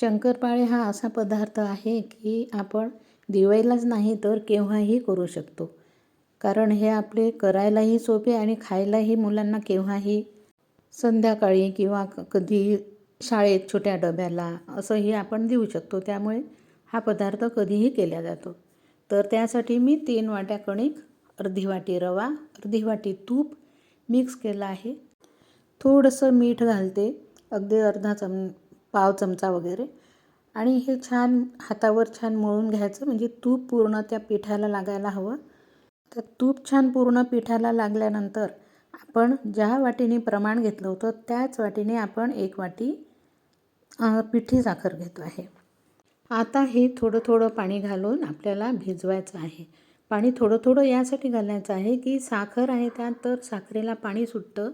शंकरपाळे हा असा पदार्थ आहे की आपण दिवाळीलाच नाही तर केव्हाही करू शकतो. कारण हे आपले करायलाही सोपे आणि खायलाही मुलांना केव्हाही संध्याकाळी किंवा क कधी शाळेत छोट्या डब्याला असंही आपण देऊ शकतो. त्यामुळे हा पदार्थ कधीही केला जातो. तर त्यासाठी मी तीन वाट्या कणिक अर्धी वाटी रवा अर्धी वाटी तूप मिक्स केलं आहे. थोडंसं मीठ घालते. अगदी अर्धा चम पाव चमचा वगैरे. आणि हे छान हातावर छान मळून घ्यायचं. म्हणजे तूप पूर्ण त्या पिठाला लागायला हवं. तर तूप छान पूर्ण पिठाला लागल्यानंतर आपण ज्या वाटीने प्रमाण घेतलं होतं त्याच वाटीने आपण एक वाटी पिठी साखर घेतो आहे. आता हे थोडं थोडं पाणी घालून आपल्याला भिजवायचं आहे. पाणी थोडं थोडं यासाठी घालायचं आहे की साखर आहे त्यात तर साखरेला पाणी सुटतं.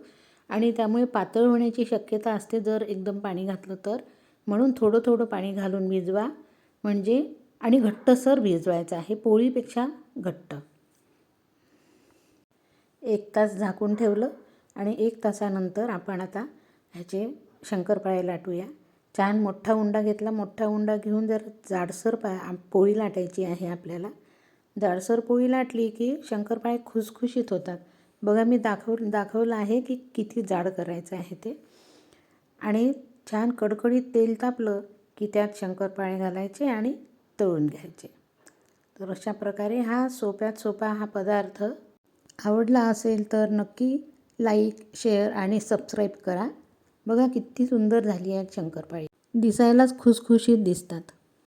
आणि त्यामुळे पातळ होण्याची शक्यता असते जर एकदम पाणी घातलं तर. म्हणून थोडं थोडं पाणी घालून भिजवा. म्हणजे आणि घट्टसर भिजवायचं आहे पोळीपेक्षा घट्ट. एक तास झाकून ठेवलं आणि एक तासानंतर आपण आता ह्याचे शंकरपाळे लाटूया. छान मोठा उंडा घेतला. मोठा उंडा घेऊन जर जाडसर पा पोळी लाटायची आहे आपल्याला. जाडसर पोळी लाटली की शंकरपाळे खुसखुशीत होतात. बघा मी दाखव दाखवलं आहे की किती जाड करायचं आहे ते. आणि छान कडकडीत तेल तापलं की त्यात शंकरपाळे घालायचे आणि तळून घ्यायचे. तर अशा प्रकारे हा सोप्यात सोपा हा पदार्थ आवडला असेल तर नक्की लाईक शेअर आणि सबस्क्राईब करा. बघा किती सुंदर झाली आहेत शंकरपाळी दिसायलाच खुसखुशीत दिसतात.